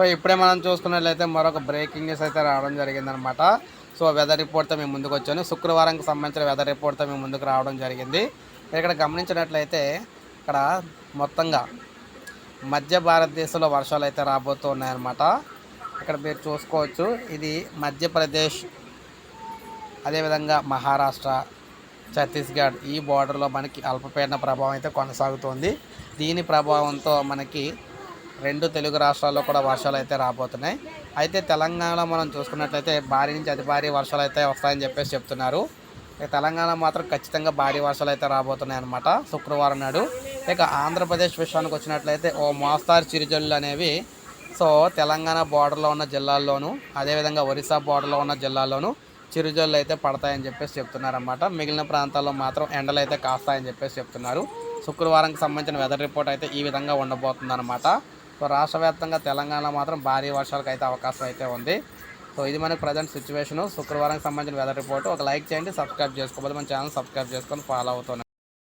So ఇప్పుడే మనం చూసుకున్నట్లయితే మరొక బ్రేకింగ్ న్యూస్ అయితే రావడం జరిగిందనమాట సో వెదర్ రిపోర్ట్తో మేము ముందుకు వచ్చాను. శుక్రవారంకి సంబంధించిన వెదర్ రిపోర్ట్తో మేము ముందుకు రావడం జరిగింది. ఇక్కడ గమనించినట్లయితే ఇక్కడ మొత్తంగా మధ్య భారతదేశంలో వర్షాలు అయితే రాబోతున్నాయన్నమాట. ఇక్కడ మీరు చూసుకోవచ్చు ఇది మధ్యప్రదేశ్ అదేవిధంగా మహారాష్ట్ర ఛత్తీస్గఢ్ ఈ బార్డర్లో మనకి అల్పపీడన ప్రభావం అయితే కొనసాగుతోంది. దీని ప్రభావంతో మనకి రెండు తెలుగు రాష్ట్రాల్లో కూడా వర్షాలు అయితే రాబోతున్నాయి. అయితే తెలంగాణలో మనం చూసుకున్నట్లయితే భారీ నుంచి అతి భారీ వర్షాలు అయితే వస్తాయని చెప్పేసి చెప్తున్నారు. ఇక తెలంగాణ మాత్రం ఖచ్చితంగా భారీ వర్షాలు అయితే రాబోతున్నాయి అనమాట శుక్రవారం నాడు. ఇక ఆంధ్రప్రదేశ్ విషయానికి వచ్చినట్లయితే ఓ మోస్తారు చిరుజల్లు అనేవి సో తెలంగాణ బార్డర్లో ఉన్న జిల్లాల్లోనూ అదేవిధంగా ఒరిస్సా బార్డర్లో ఉన్న జిల్లాల్లోనూ చిరుజల్లు అయితే పడతాయని చెప్పేసి చెప్తున్నారన్నమాట. మిగిలిన ప్రాంతాల్లో మాత్రం ఎండలు అయితే కాస్తాయని చెప్పేసి చెప్తున్నారు. శుక్రవారంకి సంబంధించిన వెదర్ రిపోర్ట్ అయితే ఈ విధంగా ఉండబోతుందన్నమాట. సో రాష్ట్ర వ్యాప్తంగా తెలంగాణ మాత్రం భారీ వర్షాలకు అయితే అవకాశం అయితే ఉంది. సో ఇది మనకి ప్రజెంట్ సిచ్యువేషను శుక్రవారం సంబంధించిన వెదర్ రిపోర్ట్ ఒక లైక్ చేయండి సబ్స్క్రైబ్ చేసుకోవాలి మన ఛానల్ సబ్స్క్రైబ్ చేసుకొని ఫాలో అవుతున్నాను